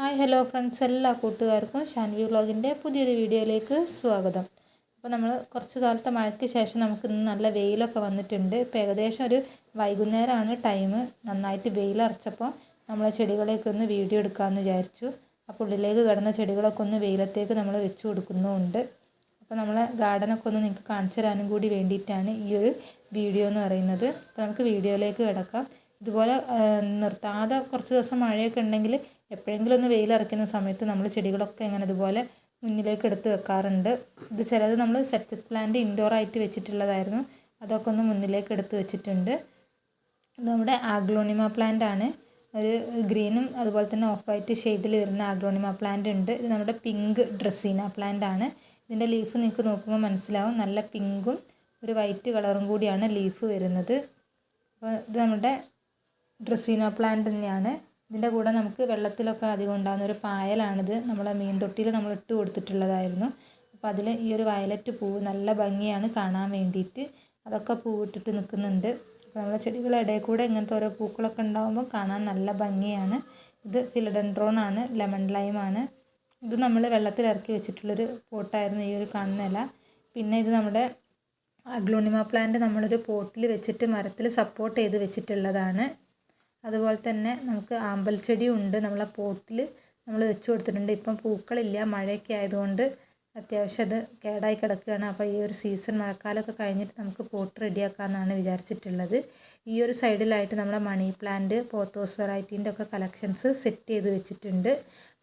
Hi hello friends എല്ലാ കൂട്ടുകാർക്കും ഷാൻവി വ്ളോഗിന്റെ പുതിയൊരു വീഡിയോയിലേക്ക് സ്വാഗതം. അപ്പോൾ നമ്മൾ കുറച്ച് കാലത്തെ മഴയ്ക്ക് ശേഷം നമുക്ക് ഇന്ന് നല്ല വെയിലൊക്കെ വന്നിട്ടുണ്ട്. ഇപ്പോൾ ഏകദേശം ഒരു വൈകുന്നേരമാണ് ടൈം. നന്നായിട്ട് വെയിലറച്ചപ്പോൾ നമ്മൾ ചെടികളെയൊക്കെ ഒന്ന് വീഡിയോ എടുക്കാമെന്ന് വിചാരിച്ചു. അപ്പോൾ ഉള്ളിലേക്ക് കിടന്ന ചെടികളൊക്കെ ഒന്ന് വെയിലത്തേക്ക് നമ്മൾ വെച്ച് കൊടുക്കുന്നുമുണ്ട്. അപ്പോൾ നമ്മളെ ഗാർഡനൊക്കെ ഒന്ന് നിങ്ങൾക്ക് കാണിച്ചു തരാനും കൂടി വേണ്ടിയിട്ടാണ് ഈ ഒരു വീഡിയോ എന്ന് പറയുന്നത്. അപ്പോൾ നമുക്ക് വീഡിയോയിലേക്ക് കിടക്കാം. ഇതുപോലെ നിർത്താതെ കുറച്ച് ദിവസം മഴയൊക്കെ ഉണ്ടെങ്കിൽ എപ്പോഴെങ്കിലും ഒന്ന് വെയിലിറക്കുന്ന സമയത്ത് നമ്മൾ ചെടികളൊക്കെ ഇങ്ങനെ ഇതുപോലെ മുന്നിലേക്ക് എടുത്ത് വെക്കാറുണ്ട്. ഇത് ചിലത് നമ്മൾ സെറ്റ് പ്ലാന്റ് ഇൻഡോർ ആയിട്ട് വെച്ചിട്ടുള്ളതായിരുന്നു. അതൊക്കെ ഒന്ന് മുന്നിലേക്ക് എടുത്ത് വെച്ചിട്ടുണ്ട്. നമ്മുടെ ആഗ്ലോണിമ പ്ലാന്റ് ആണ്. ഒരു ഗ്രീനും അതുപോലെ തന്നെ ഓഫ് വൈറ്റ് ഷെയ്ഡിൽ വരുന്ന ആഗ്ലോണിമ പ്ലാന്റ് ഉണ്ട്. ഇത് നമ്മുടെ പിങ്ക് ഡ്രസ്സീന പ്ലാന്റ് ആണ്. ഇതിന്റെ ലീഫ് നിങ്ങൾക്ക് നോക്കുമ്പോൾ മനസ്സിലാവും. നല്ല പിങ്കും ഒരു വൈറ്റ് കളറും കൂടിയാണ് ലീഫ് വരുന്നത്. അപ്പോൾ ഇത് നമ്മുടെ ഡ്രസ്സീന പ്ലാന്റ് തന്നെയാണ്. ഇതിന്റെ കൂടെ നമുക്ക് വെള്ളത്തിലൊക്കെ അധികം ഉണ്ടാകുന്ന ഒരു പായലാണിത്. നമ്മളെ മീൻ തൊട്ടിയിൽ നമ്മൾ ഇട്ട് കൊടുത്തിട്ടുള്ളതായിരുന്നു. അപ്പോൾ അതിൽ ഈ ഒരു വയലറ്റ് പൂവ് നല്ല ഭംഗിയാണ് കാണാൻ വേണ്ടിയിട്ട്. അതൊക്കെ പൂവിട്ടിട്ട് നിൽക്കുന്നുണ്ട് അപ്പോൾ നമ്മളെ ചെടികളുടെ ഇടയിൽ കൂടെ ഇങ്ങനത്തെ ഓരോ പൂക്കളൊക്കെ ഉണ്ടാകുമ്പോൾ കാണാൻ നല്ല ഭംഗിയാണ്. ഇത് ഫിലഡൻഡ്രോൺ ആണ് ലെമൺ ലൈം ആണ്. ഇത് നമ്മൾ വെള്ളത്തിൽ ഇറക്കി വെച്ചിട്ടുള്ളൊരു പോട്ടായിരുന്നു ഈ ഒരു കാണുന്ന ഇല പിന്നെ ഇത് നമ്മുടെ അഗ്ലോണിമ പ്ലാന്റ് നമ്മളൊരു പോട്ടിൽ വെച്ചിട്ട് മരത്തിൽ സപ്പോർട്ട് ചെയ്ത് വെച്ചിട്ടുള്ളതാണ്. അതുപോലെ തന്നെ നമുക്ക് ആമ്പൽ ചെടിയും ഉണ്ട് നമ്മളെ പോട്ടിൽ നമ്മൾ വെച്ച് കൊടുത്തിട്ടുണ്ട്. ഇപ്പം പൂക്കളില്ല മഴയൊക്കെ ആയതുകൊണ്ട് അത്യാവശ്യം അത് കേടായി കിടക്കുകയാണ്. അപ്പോൾ ഈ ഒരു സീസൺ മഴക്കാലമൊക്കെ കഴിഞ്ഞിട്ട് നമുക്ക് പോട്ട് റെഡിയാക്കാമെന്നാണ് വിചാരിച്ചിട്ടുള്ളത്. ഈ ഒരു സൈഡിലായിട്ട് നമ്മളെ മണി പ്ലാന്റ് പോത്തോസ് വെറൈറ്റീന്റെ ഒക്കെ കളക്ഷൻസ് സെറ്റ് ചെയ്ത് വെച്ചിട്ടുണ്ട്.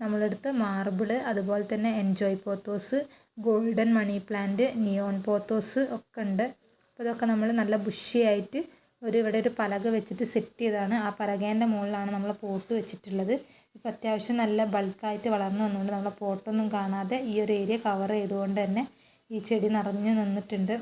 നമ്മളടുത്ത് മാർബിൾ അതുപോലെ തന്നെ enjoy pothos golden money plant neon pothos ഒക്കെ ഉണ്ട്. അപ്പോൾ ഇതൊക്കെ നമ്മൾ നല്ല ബുഷിയായിട്ട് ഒരു ഇവിടെ ഒരു പലക വെച്ചിട്ട് സെറ്റ് ചെയ്തതാണ്. ആ പലകേന്റെ മുകളിലാണ് നമ്മൾ പോട്ട് വെച്ചിട്ടുള്ളത്. ഇപ്പോൾ അത്യാവശ്യം നല്ല ബൾക്കായിട്ട് വളർന്നു വന്നുകൊണ്ട് നമ്മളെ പോട്ടൊന്നും കാണാതെ ഈ ഒരു ഏരിയ കവർ ചെയ്തുകൊണ്ട് തന്നെ ഈ ചെടി നിറഞ്ഞു നിന്നിട്ടുണ്ട്.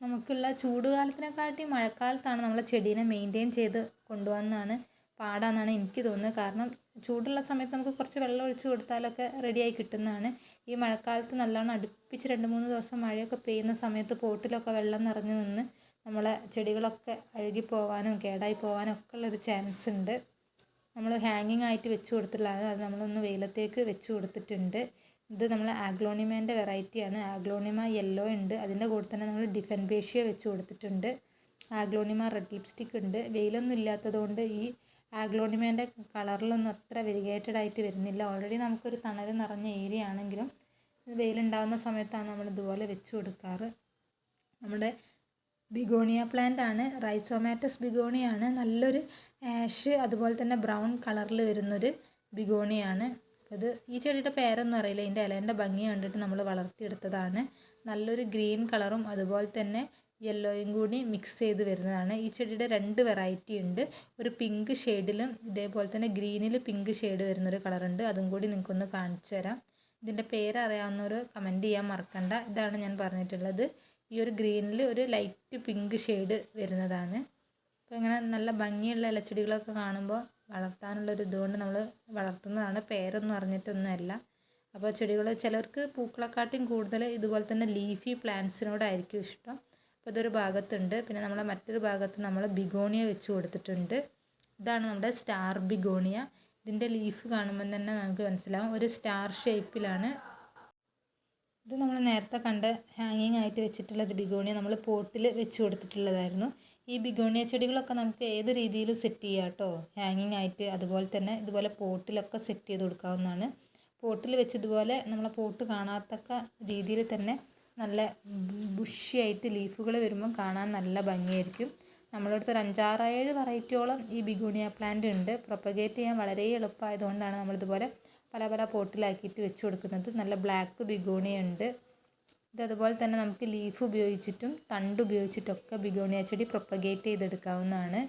നമുക്കുള്ള ചൂടുകാലത്തിനെക്കാട്ടി മഴക്കാലത്താണ് നമ്മൾ ചെടീനെ മെയിന്റെയിൻ ചെയ്ത് കൊണ്ടുപോകുന്നതാണ് പാടാന്നാണ് എനിക്ക് തോന്നുന്നത്. കാരണം ചൂടുള്ള സമയത്ത് നമുക്ക് കുറച്ച് വെള്ളം ഒഴിച്ച് കൊടുത്താലൊക്കെ റെഡിയായി കിട്ടുന്നതാണ്. ഈ മഴക്കാലത്ത് നല്ലോണം അടുപ്പിച്ച് രണ്ട് മൂന്ന് ദിവസം മഴയൊക്കെ പെയ്യുന്ന സമയത്ത് പോട്ടിലൊക്കെ വെള്ളം നിറഞ്ഞു നിന്ന് നമ്മളെ ചെടികളൊക്കെ അഴുകി പോവാനും കേടായി പോകാനും ഒക്കെ ഉള്ളൊരു ചാൻസ് ഉണ്ട്. നമ്മൾ ഹാങ്ങിങ് ആയിട്ട് വെച്ച് കൊടുത്തിട്ടുള്ളതാണ് അത് നമ്മളൊന്ന് വെയിലത്തേക്ക് വെച്ച് കൊടുത്തിട്ടുണ്ട്. ഇത് നമ്മൾ ആഗ്ലോണിമേന്റെ വെറൈറ്റിയാണ് ആഗ്ലോണിമ യെല്ലോ ഉണ്ട്. അതിന്റെ കൂടെ തന്നെ നമ്മൾ ഡിഫൻബേഷ്യ വെച്ച് കൊടുത്തിട്ടുണ്ട്. ആഗ്ലോണിമ റെഡ് ലിപ്സ്റ്റിക് ഉണ്ട്. വെയിലൊന്നും ഇല്ലാത്തതുകൊണ്ട് ഈ ആഗ്ലോണിമേന്റെ കളറിലൊന്നും അത്ര വെരിഗേറ്റഡ് ആയിട്ട് വരുന്നില്ല. ഓൾറെഡി നമുക്കൊരു തണൽ നിറഞ്ഞ ഏരിയ ആണെങ്കിലും വെയിലുണ്ടാകുന്ന സമയത്താണ് നമ്മൾ ഇതുപോലെ വെച്ച് കൊടുക്കാറ്. നമ്മുടെ ബിഗോണിയ പ്ലാന്റ് ആണ്. റൈസോമാറ്റസ് ബിഗോണിയാണ്. നല്ലൊരു ആഷ് അതുപോലെ തന്നെ ബ്രൗൺ കളറിൽ വരുന്നൊരു ബിഗോണിയാണ്. അത് ഈ ചെടിയുടെ പേരൊന്നും അറിയില്ല. ഇതിന്റെ ഇലേന്റെ ഭംഗി കണ്ടിട്ട് നമ്മൾ വളർത്തിയെടുത്തതാണ്. നല്ലൊരു ഗ്രീൻ കളറും അതുപോലെ തന്നെ യെല്ലോയും കൂടി മിക്സ് ചെയ്ത് വരുന്നതാണ്. ഈ ചെടിയുടെ രണ്ട് വെറൈറ്റി ഉണ്ട്. ഒരു പിങ്ക് ഷെയ്ഡിലും ഇതേപോലെ തന്നെ ഗ്രീനിൽ പിങ്ക് ഷെയ്ഡ് വരുന്നൊരു കളറുണ്ട് അതും കൂടി നിങ്ങൾക്കൊന്ന് കാണിച്ചു തരാം. ഇതിന്റെ പേരറിയാവുന്നവർ കമന്റ് ചെയ്യാൻ മറക്കണ്ട. ഇതാണ് ഞാൻ പറഞ്ഞിട്ടുള്ളത്. ഈ ഒരു ഗ്രീനിൽ ഒരു ലൈറ്റ് പിങ്ക് ഷെയ്ഡ് വരുന്നതാണ്. അപ്പോൾ ഇങ്ങനെ നല്ല ഭംഗിയുള്ള ഇലച്ചെടികളൊക്കെ കാണുമ്പോൾ വളർത്താനുള്ളൊരു ഇതുകൊണ്ട് നമ്മൾ വളർത്തുന്നതാണ്. പേരൊന്നും അറിഞ്ഞിട്ടൊന്നുമല്ല. അപ്പോൾ ചെടികൾ ചിലർക്ക് പൂക്കളെക്കാട്ടിയും കൂടുതൽ ഇതുപോലെ തന്നെ ലീഫി പ്ലാന്റ്സിനോടായിരിക്കും ഇഷ്ടം. അപ്പോൾ ഇതൊരു ഭാഗത്തുണ്ട്. പിന്നെ നമ്മളെ മറ്റൊരു ഭാഗത്ത് നമ്മൾ ബിഗോണിയ വെച്ച് കൊടുത്തിട്ടുണ്ട്. ഇതാണ് നമ്മുടെ സ്റ്റാർ ബിഗോണിയ. ഇതിന്റെ ലീഫ് കാണുമ്പോൾ തന്നെ നമുക്ക് മനസ്സിലാവും. ഒരു സ്റ്റാർ ഷേപ്പിലാണ്. ഇത് നമ്മൾ നേരത്തെ കണ്ട ഹാങ്ങിങ് ആയിട്ട് വെച്ചിട്ടുള്ള ബിഗോണിയ നമ്മൾ പോട്ടിൽ വെച്ച് കൊടുത്തിട്ടുള്ളതായിരുന്നു. ഈ ബിഗോണിയ ചെടികളൊക്കെ നമുക്ക് ഏത് രീതിയിലും സെറ്റ് ചെയ്യാം കേട്ടോ. ഹാങ്ങിങ് ആയിട്ട് അതുപോലെ തന്നെ ഇതുപോലെ പോട്ടിലൊക്കെ സെറ്റ് ചെയ്ത് കൊടുക്കാവുന്നതാണ്. പോട്ടിൽ വെച്ച് ഇതുപോലെ നമ്മളെ പോട്ട് കാണാത്തക്ക രീതിയിൽ തന്നെ നല്ല ബുഷിയായിട്ട് ലീഫുകൾ വരുമ്പം കാണാൻ നല്ല ഭംഗിയായിരിക്കും. നമ്മുടെ അടുത്ത് ഒരു അഞ്ചാറേഴ് വെറൈറ്റിയോളം ഈ ബിഗോണിയ പ്ലാന്റ് ഉണ്ട്. പ്രൊപ്പഗേറ്റ് ചെയ്യാൻ വളരെ എളുപ്പമായതുകൊണ്ടാണ് നമ്മളിതുപോലെ പല പല പോട്ടിലാക്കിയിട്ട് വെച്ച് കൊടുക്കുന്നത്. നല്ല ബ്ലാക്ക് ബിഗോണിയ ഉണ്ട്. ഇതതുപോലെ തന്നെ നമുക്ക് ലീഫ് ഉപയോഗിച്ചിട്ടും തണ്ട് ഉപയോഗിച്ചിട്ടൊക്കെ ബിഗോണിയ ചെടി പ്രൊപ്പഗേറ്റ് ചെയ്തെടുക്കാവുന്നതാണ്.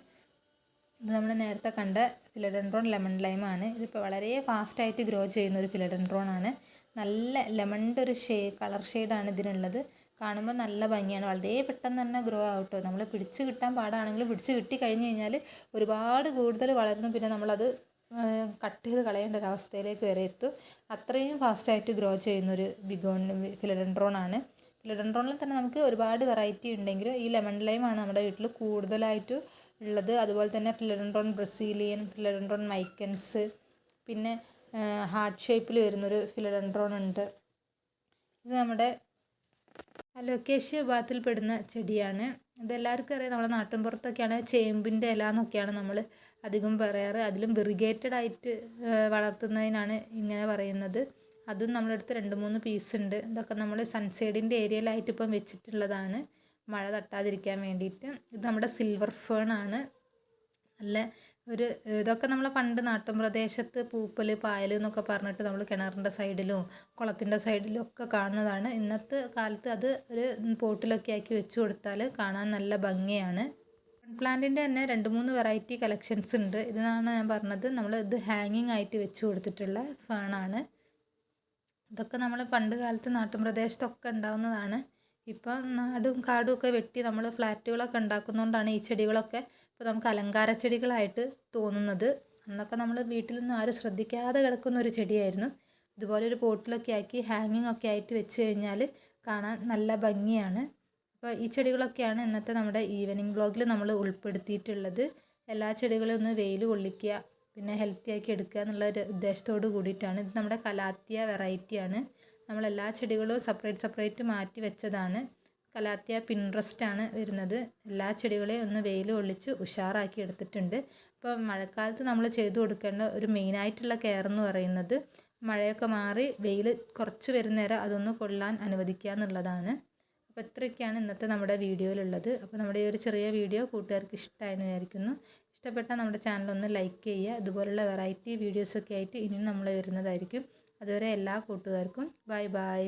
ഇത് നമ്മൾ നേരത്തെ കണ്ട ഫിലഡൻഡ്രോൺ ലെമൺ ലൈമാണ്. ഇതിപ്പോൾ വളരെ ഫാസ്റ്റായിട്ട് ഗ്രോ ചെയ്യുന്ന ഒരു ഫിലഡൻഡ്രോൺ ആണ്. നല്ല ലെമണിന്റെ ഒരു ഷേ കളർ ഷെയ്ഡാണ് ഇതിനുള്ളത്. കാണുമ്പോൾ നല്ല ഭംഗിയാണ്. വളരെ പെട്ടെന്ന് തന്നെ ഗ്രോ ആവട്ടോ. നമ്മൾ പിടിച്ച് കിട്ടാൻ പാടാണെങ്കിലും പിടിച്ച് കിട്ടി കഴിഞ്ഞ് കഴിഞ്ഞാൽ ഒരുപാട് കൂടുതൽ വളർന്നു പിന്നെ നമ്മളത് കട്ട് ചെയ്ത് കളയേണ്ട ഒരു അവസ്ഥയിലേക്ക് വരെ എത്തും. അത്രയും ഫാസ്റ്റായിട്ട് ഗ്രോ ചെയ്യുന്നൊരു ബിഗോൺ ഫിലഡൻഡ്രോൺ ആണ്. ഫിലഡൻഡ്രോണിൽ തന്നെ നമുക്ക് ഒരുപാട് വെറൈറ്റി ഉണ്ടെങ്കിലും ഈ ലെമൺ ലൈമാണ് നമ്മുടെ വീട്ടിൽ കൂടുതലായിട്ട് ഉള്ളത്. അതുപോലെ തന്നെ ഫിലഡൻഡ്രോൺ ബ്രസീലിയൻ ഫിലഡൻഡ്രോൺ മൈക്കൻസ്. പിന്നെ ഹാർട്ട് ഷേപ്പിൽ വരുന്നൊരു ഫിലഡൻഡ്രോൺ ഉണ്ട്. ഇത് നമ്മുടെ അലോക്കേഷ്യ വിഭാഗത്തിൽ പെടുന്ന ചെടിയാണ്. ഇതെല്ലാവർക്കും അറിയാം നമ്മുടെ നാട്ടിൻപുറത്തൊക്കെയാണ് ചേമ്പിന്റെ ഇല എന്നൊക്കെയാണ് നമ്മൾ അധികം പറയാറ്. അതിലും വെറിഗേറ്റഡ് ആയിട്ട് വളർത്തുന്നതിനാണ് ഇങ്ങനെ പറയുന്നത്. അതും നമ്മുടെ അടുത്ത് രണ്ട് മൂന്ന് പീസ് ഉണ്ട്. ഇതൊക്കെ നമ്മൾ സൺസൈഡിന്റെ ഏരിയയിലായിട്ട് ഇപ്പം വെച്ചിട്ടുള്ളതാണ്. മഴ തട്ടാതിരിക്കാൻ വേണ്ടിയിട്ട്. ഇത് നമ്മുടെ സിൽവർ ഫേൺ ആണ്. നല്ല ഒരു ഇതൊക്കെ നമ്മൾ പണ്ട് നാട്ടിൻ പ്രദേശത്ത് പൂപ്പൽ പായൽ എന്നൊക്കെ പറഞ്ഞിട്ട് നമ്മൾ കിണറിന്റെ സൈഡിലും കുളത്തിന്റെ സൈഡിലും ഒക്കെ കാണുന്നതാണ്. ഇന്നത്തെ കാലത്ത് അത് ഒരു പോട്ടിലൊക്കെ ആക്കി വെച്ച് കൊടുത്താൽ കാണാൻ നല്ല ഭംഗിയാണ്. പ്ലാന്റിന്റെ തന്നെ രണ്ട് മൂന്ന് വെറൈറ്റി കളക്ഷൻസ് ഉണ്ട്. ഇതാണ് ഞാൻ പറഞ്ഞത്. നമ്മൾ ഇത് ഹാങ്ങിങ് ആയിട്ട് വെച്ച് കൊടുത്തിട്ടുള്ള ഫേണാണ്. ഇതൊക്കെ നമ്മൾ പണ്ട് കാലത്ത് നാട്ടിൻ പ്രദേശത്തൊക്കെ ഉണ്ടാവുന്നതാണ്. ഇപ്പം നാടും കാടും ഒക്കെ വെട്ടി നമ്മൾ ഫ്ലാറ്റുകളൊക്കെ ഉണ്ടാക്കുന്നതുകൊണ്ടാണ് ഈ ചെടികളൊക്കെ ഇപ്പോൾ നമുക്ക് അലങ്കാര ചെടികളായിട്ട് തോന്നുന്നത്. അന്നൊക്കെ നമ്മൾ വീട്ടിൽ നിന്ന് ആരും ശ്രദ്ധിക്കാതെ കിടക്കുന്ന ഒരു ചെടിയായിരുന്നു. ഇതുപോലെ ഒരു പോട്ടിലൊക്കെ ആക്കി ഹാങ്ങിങ് ഒക്കെ ആയിട്ട് വെച്ച് കഴിഞ്ഞാൽ കാണാൻ നല്ല ഭംഗിയാണ്. അപ്പോൾ ഈ ചെടികളൊക്കെയാണ് ഇന്നത്തെ നമ്മുടെ ഈവനിങ് ബ്ലോഗിൽ നമ്മൾ ഉൾപ്പെടുത്തിയിട്ടുള്ളത്. എല്ലാ ചെടികളും ഒന്ന് വെയിൽ കൊള്ളിക്കുക പിന്നെ ഹെൽത്തി ആക്കി എടുക്കുക എന്നുള്ള ഒരു ഉദ്ദേശത്തോട് കൂടിയിട്ടാണ്. ഇത് നമ്മുടെ കലാത്തിയ വെറൈറ്റിയാണ് നമ്മൾ എല്ലാ ചെടികളും സെപ്പറേറ്റ് സെപ്പറേറ്റ് മാറ്റി വെച്ചതാണ്. കലാത്തിയ പിൻട്രസ്റ്റ് ആണ് വരുന്നത്. എല്ലാ ചെടികളെയും ഒന്ന് വെയിൽ ഒളിച്ച് ഉഷാറാക്കി എടുത്തിട്ടുണ്ട്. അപ്പോൾ മഴക്കാലത്ത് നമ്മൾ ചെയ്തു കൊടുക്കേണ്ട ഒരു മെയിനായിട്ടുള്ള കെയർ എന്ന് പറയുന്നത് മഴയൊക്കെ മാറി വെയിൽ കുറച്ച് വരുന്ന നേരം അതൊന്ന് കൊള്ളാൻ അനുവദിക്കുക എന്നുള്ളതാണ്. അപ്പോൾ ഇത്രയൊക്കെയാണ് ഇന്നത്തെ നമ്മുടെ വീഡിയോയിലുള്ളത്. അപ്പോൾ നമ്മുടെ ഈ ഒരു ചെറിയ വീഡിയോ കൂട്ടുകാർക്ക് ഇഷ്ടമായെന്ന് വിചാരിക്കുന്നു. ഇഷ്ടപ്പെട്ടാൽ നമ്മുടെ ചാനൽ ഒന്ന് ലൈക്ക് ചെയ്യുക. ഇതുപോലുള്ള വെറൈറ്റി വീഡിയോസൊക്കെ ആയിട്ട് ഇനിയും നമ്മൾ വരുന്നതായിരിക്കും. അതുവരെ എല്ലാ കൂട്ടുകാർക്കും ബൈ ബൈ